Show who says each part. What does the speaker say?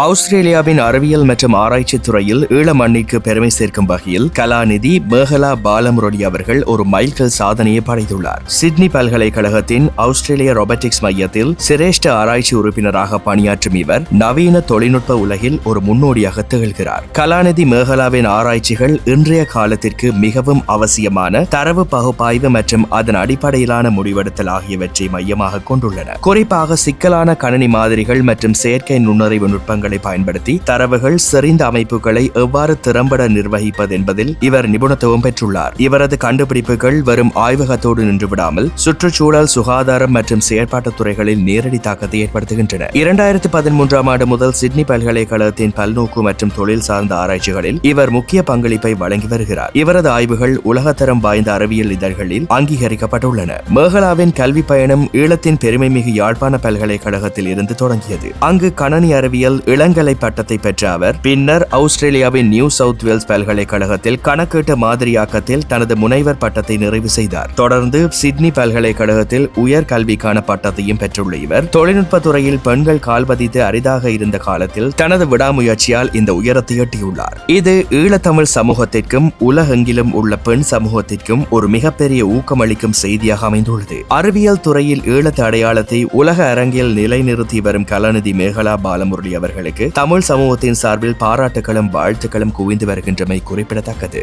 Speaker 1: ஆஸ்திரேலியாவின் அறிவியல் மற்றும் ஆராய்ச்சி துறையில் ஈழ மண்ணிற்கு பெருமை சேர்க்கும் வகையில் கலாநிதி மேகலா பாலமுரளி அவர்கள் ஒரு மைல்கல் சாதனையை படைத்துள்ளார். சிட்னி பல்கலைக்கழகத்தின் ஆஸ்திரேலிய ரொபோட்டிக்ஸ் மையத்தில் சிரேஷ்ட ஆராய்ச்சி உறுப்பினராக பணியாற்றும் இவர் நவீன தொழில்நுட்ப உலகில் ஒரு முன்னோடியாக திகழ்கிறார். கலாநிதி மேகலாவின் ஆராய்ச்சிகள் இன்றைய காலத்திற்கு மிகவும் அவசியமான தரவு பகுப்பாய்வு மற்றும் அதன் அடிப்படையிலான முடிவெடுத்தல் ஆகியவற்றை மையமாக கொண்டுள்ளன. குறிப்பாக சிக்கலான கணினி மாதிரிகள் மற்றும் செயற்கை நுண்ணறிவு நுட்பங்கள் பயன்படுத்தி தரவுகள் செறிந்த அமைப்புகளை எவ்வாறு திறம்பட நிர்வகிப்பது என்பதில் இவர் நிபுணத்துவம் பெற்றுள்ளார். இவரது கண்டுபிடிப்புகள் வரும் ஆய்வகத்தோடு நின்றுவிடாமல் சுற்றுச்சூழல் சுகாதாரம் மற்றும் செயற்பாட்டுத் துறைகளில் நேரடி தாக்கத்தை ஏற்படுத்துகின்றன. இரண்டாயிரத்தி பதிமூன்றாம் ஆண்டு முதல் சிட்னி பல்கலைக்கழகத்தின் பல்நோக்கு மற்றும் தொழில் சார்ந்த ஆராய்ச்சிகளில் இவர் முக்கிய பங்களிப்பை வழங்கி வருகிறார். இவரது ஆய்வுகள் உலகத்தரம் வாய்ந்த அறிவியல் இதழ்களில் அங்கீகரிக்கப்பட்டுள்ளன. மேகலாவின் கல்வி பயணம் ஈழத்தின் பெருமைமிகு யாழ்ப்பாண பல்கலைக்கழகத்தில் இருந்து தொடங்கியது. அங்கு கணனி அறிவியல் இளங்கலை பட்டத்தை பெற்ற அவர் பின்னர் ஆஸ்திரேலியாவின் நியூ சவுத் வேல்ஸ் பல்கலைக்கழகத்தில் கணக்கீட்டு மாதிரியாக்கத்தில் தனது முனைவர் பட்டத்தை நிறைவு செய்தார். தொடர்ந்து சிட்னி பல்கலைக்கழகத்தில் உயர் கல்விக்கான பட்டத்தையும் பெற்றுள்ள இவர் தொழில்நுட்ப துறையில் பெண்கள் கால்பதித்து அரிதாக இருந்த காலத்தில் தனது விடாமுயற்சியால் இந்த உயரத்தை எட்டியுள்ளார். இது ஈழத்தமிழ் சமூகத்திற்கும் உலகெங்கிலும் உள்ள பெண் சமூகத்திற்கும் ஒரு மிகப்பெரிய ஊக்கமளிக்கும் செய்தியாக அமைந்துள்ளது. அறிவியல் துறையில் ஈழத்து அடையாளத்தை உலக அரங்கில் நிலைநிறுத்தி வரும் கலாநிதி மேகலா பாலமுரளி அவர்களுக்கு தமிழ் சமூகத்தின் சார்பில் பாராட்டுகளும் வாழ்த்துக்களும் குவிந்து வருகின்றமை குறிப்பிடத்தக்கது.